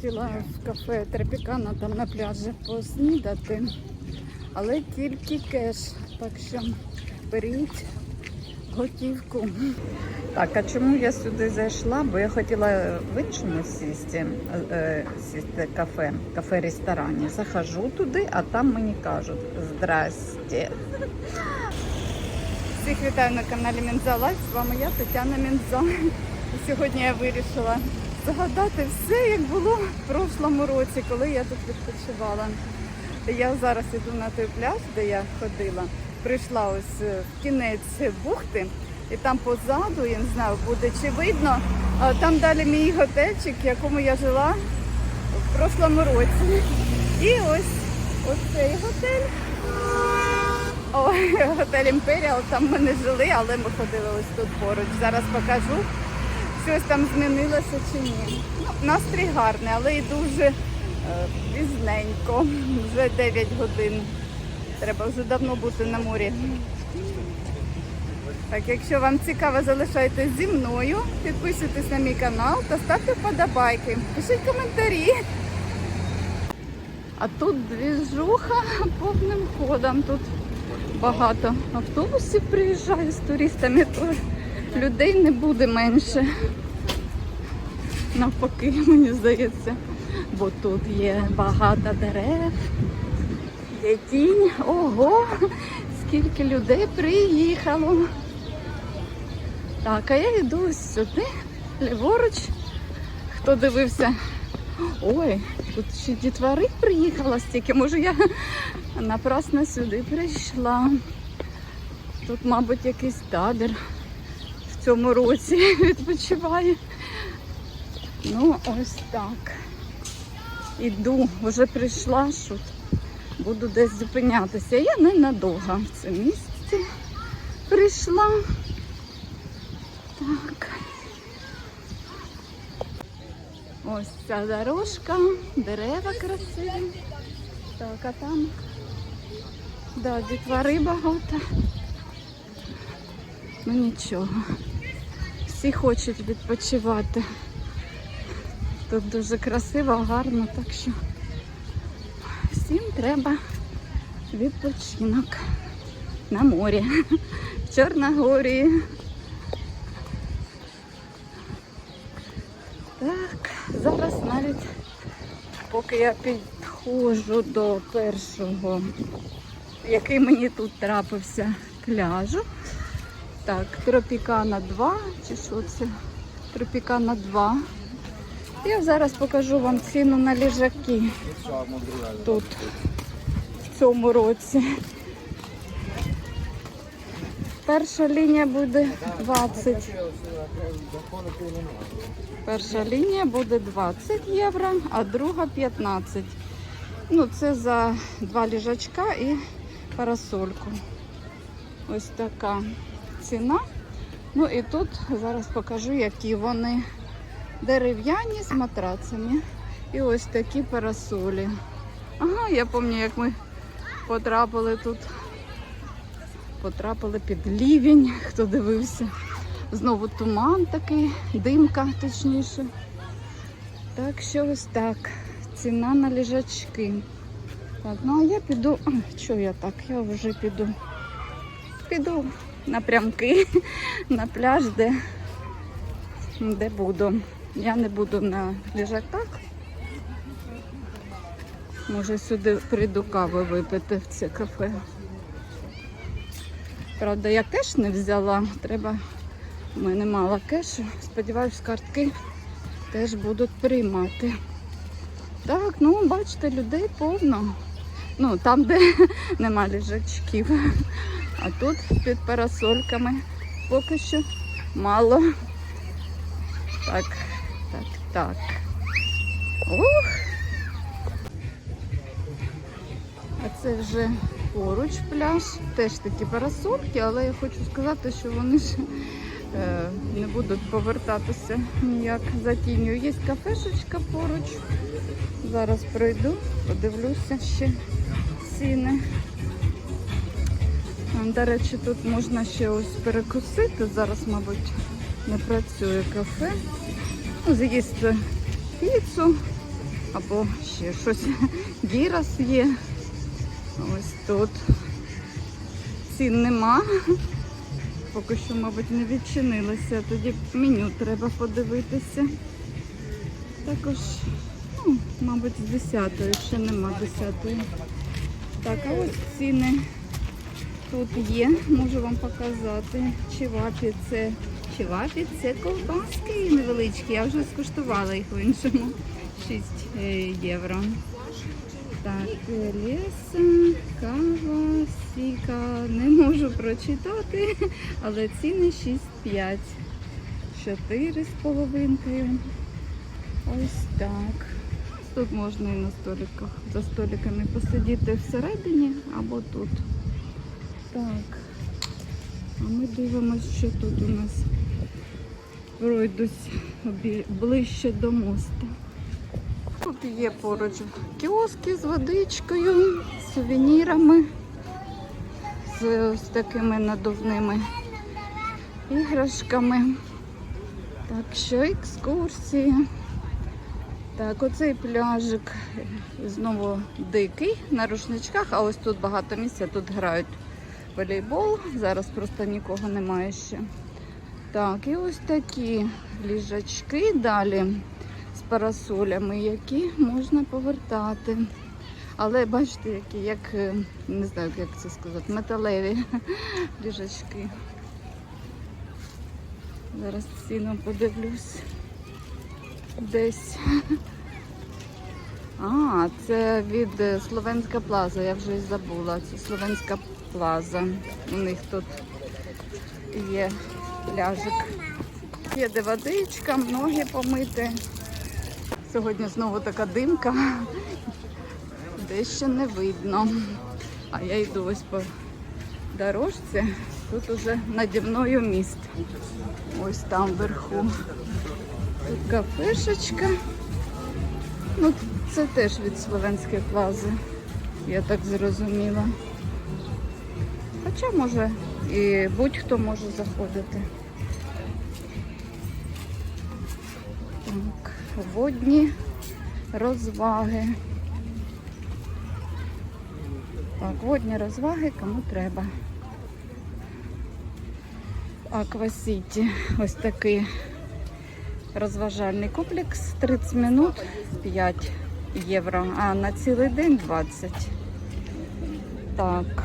хотіла в кафе Тропікана там на пляжі поснідати, але тільки кеш. Так що беріть готівку. Так, а чому я сюди зайшла? Бо я хотіла в іншому сісти, е, сісти кафе, кафе-ресторані. Захожу туди, а там мені кажуть здрасте. Всіх вітаю на каналі Мінза. З вами я, Тетяна Мінза. Сьогодні я вирішила згадати все, як було в прошлому році, коли я тут відпочивала. Я зараз іду на той пляж, де я ходила. Прийшла ось е, в кінець бухти, і там позаду, я не знаю, буде чи видно. А там далі мій готельчик, в якому я жила в прошлому році. І ось ось цей готель. Ой, готель Імперіал, там ми не жили, але ми ходили ось тут поруч. Зараз покажу, щось там змінилося чи ні. Ну, настрій гарний, але і дуже е, пізненько. Вже 9 годин. Треба вже давно бути на морі. Так, якщо вам цікаво, залишайтесь зі мною, підписуйтесь на мій канал та ставте вподобайки. Пишіть коментарі. А тут двіжуха повним ходом. Тут багато автобусів приїжджає з туристами, то людей не буде менше. Навпаки, мені здається, бо тут є багато дерев, є тінь. Ого, скільки людей приїхало. Так, а я йду сюди, ліворуч. Хто дивився? Ой, тут ще дітвори приїхала стільки. Може я напрасно сюди прийшла. Тут, мабуть, якийсь табір цьому році відпочиває. Ну, ось так. Іду, вже прийшла, що буду десь зупинятися. Я ненадовго в це місце прийшла. Так. Ось ця дорожка, дерева красиві. Так, а там да, дітвори багато. Ну нічого. Всі хочуть відпочивати. Тут дуже красиво, гарно, так що всім треба відпочинок на морі, в Чорногорії. Так, зараз навіть поки я підходжу до першого, який мені тут трапився пляжу. Так, Тропікана 2, чи що це? Тропікана 2. Я зараз покажу вам ціну на ліжаки тут в цьому році. Перша лінія буде 20. Перша лінія буде 20 євро, а друга 15. Ну, це за два ліжачка і парасольку. Ось така ціна. Ну і тут зараз покажу, які вони дерев'яні з матрацами. І ось такі парасолі. Ага, я пам'ятаю, як ми потрапили тут. Потрапили під лівень, хто дивився. Знову туман такий, димка точніше. Так що ось так. Ціна на ліжачки. Так, ну а я піду. А, що я так? Я вже піду. Піду напрямки на пляж, де, де буду. Я не буду на ліжаках. Може сюди прийду каву випити в це кафе. Правда, я кеш не взяла. Треба, у мене мало кешу. Сподіваюсь, картки теж будуть приймати. Так, ну бачите, людей повно. Ну, там, де нема ліжачків. А тут під парасольками поки що мало. Так, так, так. Ух! А це вже поруч пляж. Теж такі парасольки, але я хочу сказати, що вони ж е, не будуть повертатися ніяк за тінню. Є кафешечка поруч. Зараз пройду, подивлюся ще ціни. До речі, тут можна ще ось перекусити. Зараз, мабуть, не працює кафе. Ну, З'їсти піцу або ще щось. Вірас є. Ось тут. Цін нема. Поки що, мабуть, не відчинилося. Тоді меню треба подивитися. Також, ну, мабуть, з 10 ще нема 10 Так, а ось ціни тут є, можу вам показати. Чивапі це чивапі це ковбаски невеличкі. Я вже скуштувала їх в іншому. 6 євро. Так, е, кава, сіка. Не можу прочитати, але ціни 6,5. 4 з половинкою. Ось так. Тут можна і на столиках, за столиками посидіти всередині або тут. Так. А ми дивимося, що тут у нас пройдусь обі- ближче до мосту. Тут є поруч кіоски з водичкою, з сувенірами, з ось такими надувними іграшками. Так що екскурсії. Так, оцей пляжик знову дикий на рушничках, а ось тут багато місця, тут грають волейбол. Зараз просто нікого немає ще. Так, і ось такі ліжачки далі з парасолями, які можна повертати. Але бачите, які як е, не знаю, як це сказати, металеві ліжачки. Зараз ціну подивлюсь. Десь. А, це від е, Словенська Плаза, я вже забула. Це Словенська Плаза. У них тут є пляжик. Є де водичка, ноги помити. Сьогодні знову така димка, дещо не видно. А я йду ось по дорожці. Тут уже наді мною міст. Ось там вверху. Тут кафешечка. Ну, це теж від Словенської плази, я так зрозуміла. Хоча може і будь-хто може заходити. Так, водні розваги. Так, водні розваги кому треба. Аквасіті. Ось такий розважальний комплекс. 30 минут 5 євро, а на цілий день 20. Так,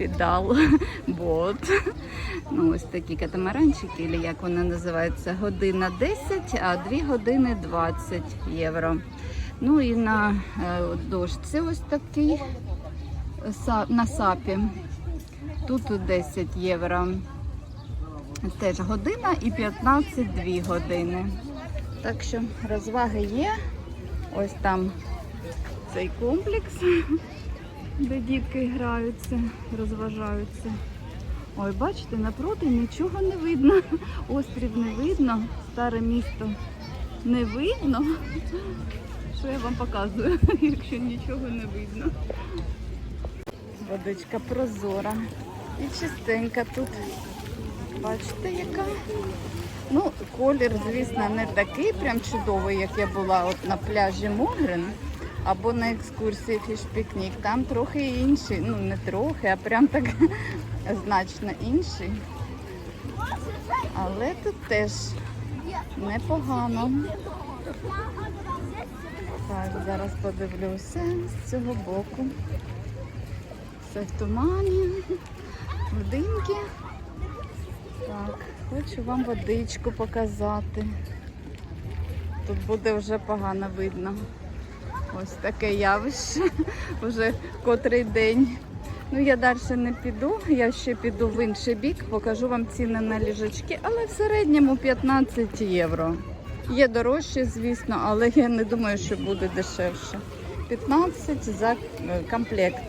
підал, бот. Ну, ось такі катамаранчики, або як вони називаються, година 10, а 2 години 20 євро. Ну і на е, дошці ось такий на сапі. Тут 10 євро. Теж година і 15 2 години. Так що розваги є. Ось там цей комплекс, де дітки граються, розважаються. Ой, бачите, напроти нічого не видно. Острів не видно, старе місто не видно. Що я вам показую, якщо нічого не видно. Водичка прозора і чистенька тут. Бачите, яка? Ну, колір, звісно, не такий прям чудовий, як я була от на пляжі Могрин або на екскурсії фіш-пікнік. Там трохи інший, ну не трохи, а прям так значно інший. Але тут теж непогано. Так, зараз подивлюся з цього боку. Все в тумані, будинки. Так, хочу вам водичку показати. Тут буде вже погано видно. Ось таке явище. Вже котрий день. Ну я далі не піду, я ще піду в інший бік, покажу вам ціни на ліжачки, але в середньому 15 євро. Є дорожче, звісно, але я не думаю, що буде дешевше. 15 за е, комплект.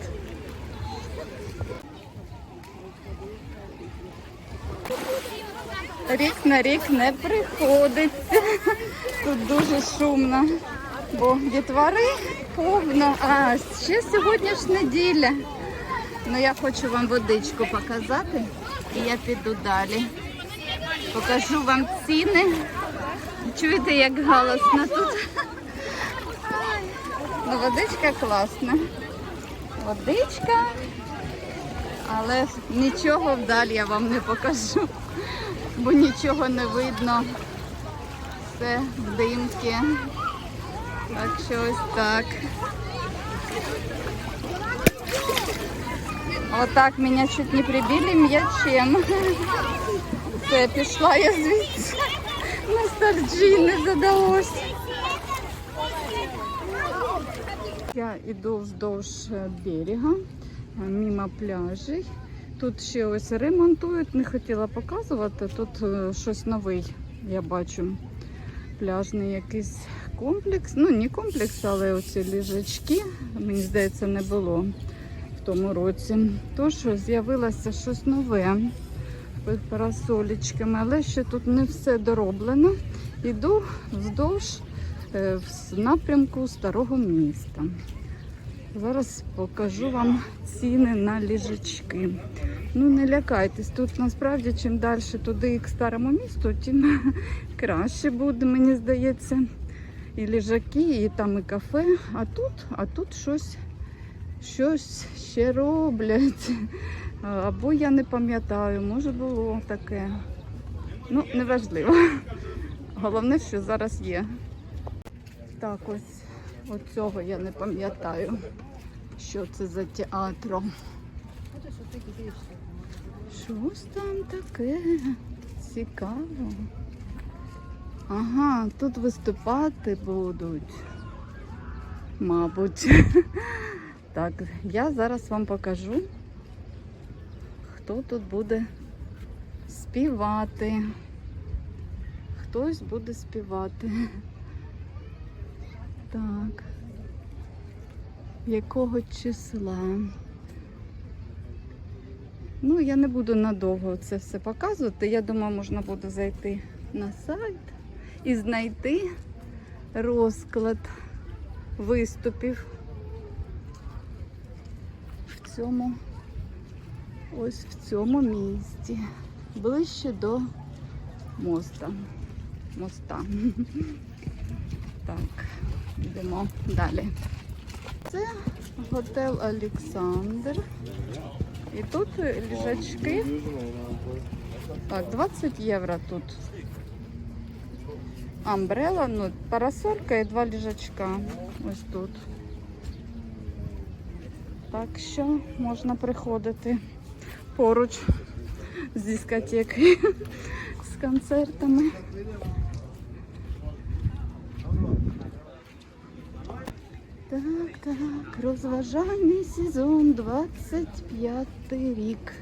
Рік на рік не приходиться. Тут дуже шумно, бо дітвори повно. А ще сьогодні ж неділя. Ну я хочу вам водичку показати і я піду далі. Покажу вам ціни. Чуєте, як галасно тут? водичка класна. Водичка. Але нічого вдалі я вам не покажу, бо нічого не видно. Все в димки. Так що ось так. Отак мене чуть не прибили м'ячем. Все, пішла я звідси. Ностальджі не задалось. Я йду вздовж е, берега, е, мимо пляжей. Тут ще ось ремонтують, не хотіла показувати. Тут е, щось новий, я бачу. Пляжний якийсь комплекс. Ну, не комплекс, але оці ліжачки, мені здається, не було в тому році. Тож з'явилося щось нове під парасолічками, але ще тут не все дороблено. Іду вздовж е, в напрямку старого міста. Зараз покажу вам ціни на ліжачки. Ну не лякайтесь, тут насправді чим далі туди к старому місту, тим краще буде, мені здається. І ліжаки, і там і кафе. А тут, а тут щось, щось ще роблять. Або я не пам'ятаю, може було таке. Ну, неважливо. Головне, що зараз є. Так, ось оцього я не пам'ятаю, що це за театро. Щось там таке цікаво. Ага, тут виступати будуть. Мабуть. Так, я зараз вам покажу, хто тут буде співати. Хтось буде співати. Так. Якого числа? Ну, я не буду надовго це все показувати. Я думаю, можна буде зайти на сайт і знайти розклад виступів в цьому, ось в цьому місці, ближче до моста. моста. Так, йдемо далі. Це готель Олександр. І тут ліжачки. Так, 20 євро тут. Амбрела, ну, парасолька і два ліжачка. Ось тут. Так що можна приходити поруч з дискотеки, з концертами. Так, так, розважальний сезон 25 рік.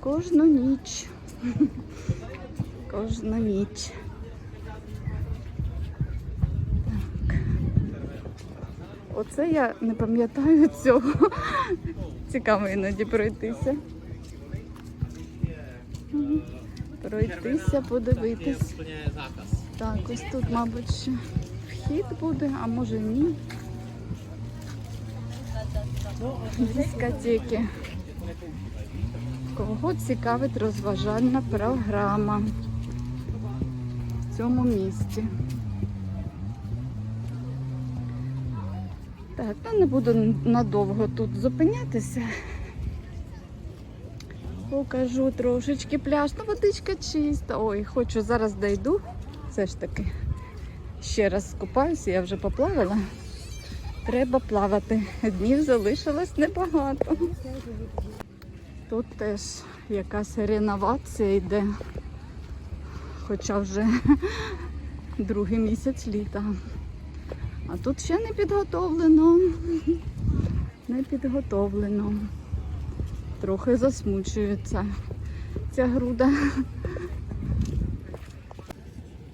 Кожну ніч. Кожну ніч. Оце я не пам'ятаю цього. Цікаво іноді пройтися. Пройтися, подивитись. Так, ось тут, мабуть, ще вхід буде, а може ні. Дискотеки. Кого цікавить розважальна програма в цьому місті. Так, не буду надовго тут зупинятися. Покажу трошечки пляж. Ну, водичка чиста. Ой, хочу зараз дойду. Все ж таки. Ще раз скупаюся, я вже поплавала. Треба плавати. Днів залишилось небагато. Тут теж якась реновація йде. Хоча вже другий місяць літа. А тут ще не підготовлено. Не підготовлено. Трохи засмучується ця груда.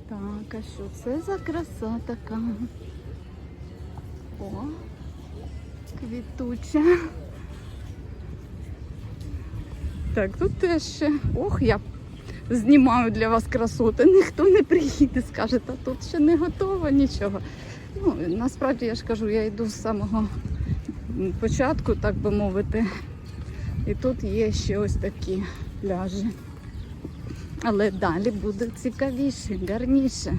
Так, а що це за краса така? О, квітуча. Так, тут теж ще. Ох, я знімаю для вас красоти. Ніхто не приїде, скаже, та тут ще не готово нічого. Ну, насправді я ж кажу, я йду з самого початку, так би мовити. І тут є ще ось такі пляжі. Але далі буде цікавіше, гарніше.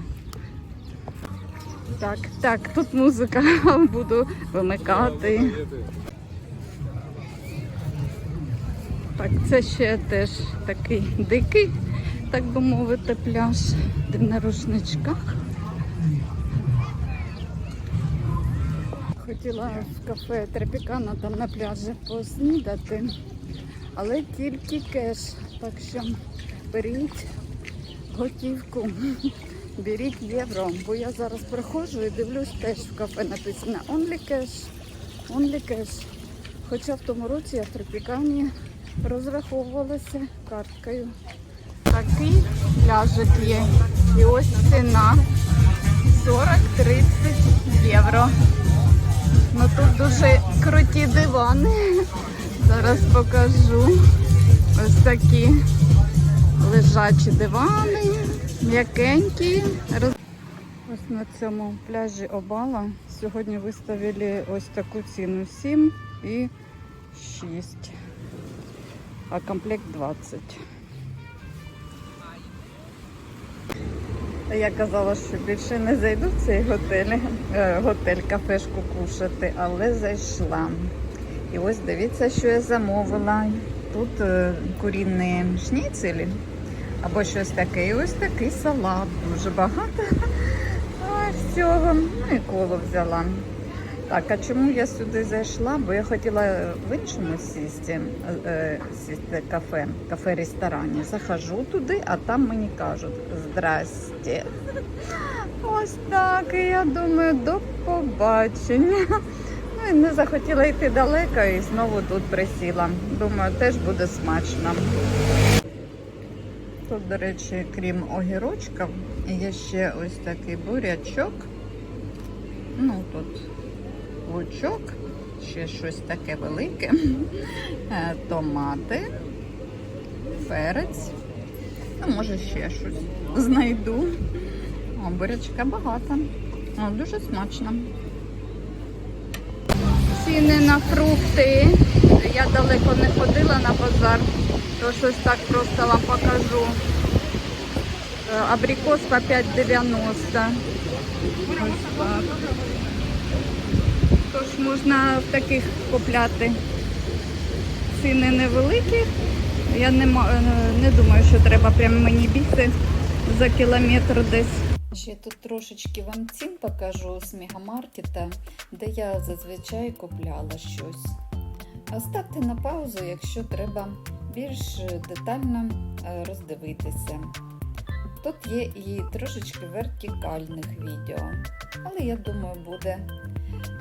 Так, так, тут музика буду вимикати. Так, це ще теж такий дикий, так би мовити, пляж, де на рушничках. Хотіла в кафе Тропікана там на пляжі поснідати, але тільки кеш. Так що беріть готівку, беріть євро. Бо я зараз приходжу і дивлюсь, теж в кафе написано Only cash, only cash. Хоча в тому році я в Тропікані розраховувалася карткою. Такий пляжик є. І ось ціна 40-30 євро. Ну тут дуже круті дивани. Зараз покажу. Ось такі лежачі дивани, м'якенькі. Ось на цьому пляжі Обала сьогодні виставили ось таку ціну 7 і 6, а комплект 20. Я казала, що більше не зайду в цей готель, е, готель кафешку кушати, але зайшла. І ось дивіться, що я замовила. Тут е, курінні шніцелі або щось таке. І ось такий салат. Дуже багато всього. Ну і коло взяла. Так, а чому я сюди зайшла? Бо я хотіла в іншому сісти, е, сісти кафе, кафе-ресторані. Захожу туди, а там мені кажуть здрасте. Ось так. І я думаю, до побачення. Ну і не захотіла йти далеко і знову тут присіла. Думаю, теж буде смачно. Тут, до речі, крім огірочків, є ще ось такий бурячок. Ну, тут лучок, ще щось таке велике, Е, томати, перець, ну, може ще щось знайду. О, бурячка багато. О, дуже смачно. Ціни на фрукти. Я далеко не ходила на базар, то щось так просто вам покажу. Е, Абрикос по 5,90. Ось так. Тож можна таких купляти. Ціни невеликі. Я не, е, не думаю, що треба прямо мені бігти за кілометр десь. Ще тут трошечки вам цін покажу з мегамаркета, де я зазвичай купляла щось. А Ставте на паузу, якщо треба більш детально е, роздивитися. Тут є і трошечки вертикальних відео, але я думаю, буде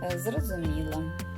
е,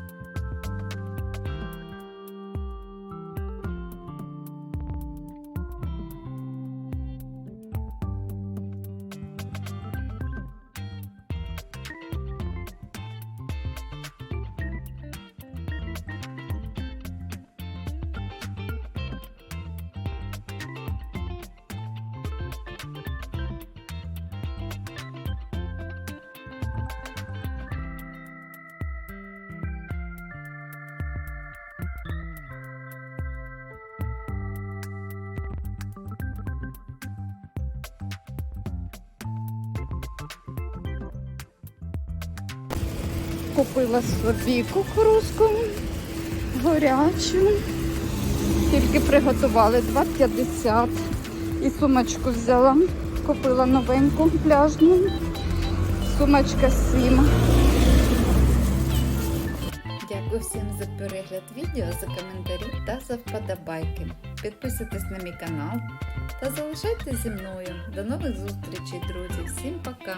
Купила собі кукурузку горячу. Тільки приготували 2,50. І сумочку взяла. Купила новеньку пляжну. Сумочка 7. Дякую всім за перегляд відео, за коментарі та за вподобайки. Підписуйтесь на мій канал та залишайтесь зі мною. До нових зустрічей, друзі! Всім пока!